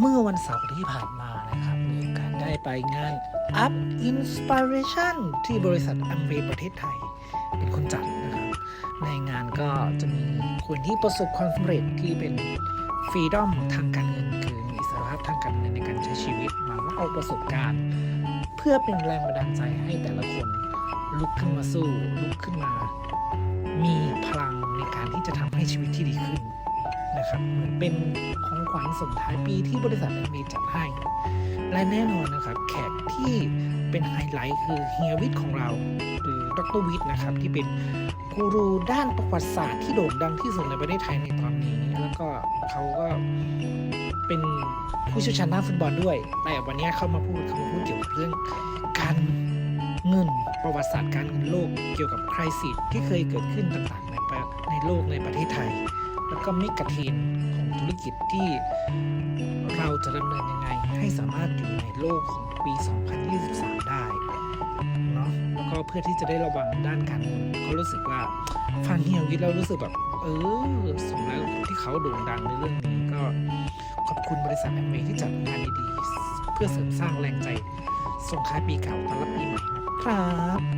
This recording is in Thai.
เมื่อวันเสาร์ที่ผ่านมานะครับ มีโอกาสได้ไปงาน Up Inspiration ที่บริษัทอัมเวประเทศไทย เป็นคนจัดนะครับ ในงานก็จะมีคนที่ประสบความสำเร็จที่เป็นฟรีดอมทางการเงินคือมีอิสรภาพทางการเงินในการใช้ชีวิตมาเล่าประสบการณ์ เพื่อเป็นแรงบันดาลใจให้แต่ละคนลุกขึ้นมาสู้ลุกขึ้นมา มีพลังในการที่จะทำให้ชีวิตที่ดี นะครับเหมือนเป็นของขวัญส่งท้ายปีที่บริษัทมีจัดให้ และแน่นอนนะครับ แขกที่เป็นไฮไลท์คือเฮียวิทย์ของเรา หรือดรวิทย์นะครับ ที่เป็นกูรูด้านประวัติศาสตร์ที่โด่งดังที่สุดในประเทศไทยในตอนนี้ แล้วก็เขาก็เป็นผู้เชี่ยวชาญด้านฟุตบอลด้วย แต่วันนี้เขามาพูดเขามาพูดเกี่ยวกับเรื่องการเงินประวัติศาสตร์การเงินโลกเกี่ยวกับคริสิสที่เคยเกิดขึ้นต่างๆในในโลกในประเทศไทย แล้วก็มิกะเทนของธุรกิจที่เราจะดำเนินยังไง ให้สามารถอยู่ในโลกของปี 2023 ได้เนาะแล้วก็เพื่อที่จะได้ระวังด้านการเงินก็รู้สึกว่าฟังเฮียวิทย์แล้วรู้สึกแบบ เออสมแล้วที่เขาโด่งดังในเรื่องนี้ก็ขอบคุณบริษัทแอมเวย์ที่จัดงานดีๆเพื่อเสริมสร้างแรงใจส่งท้ายปีเก่าต้อนรับปีใหม่นะครับ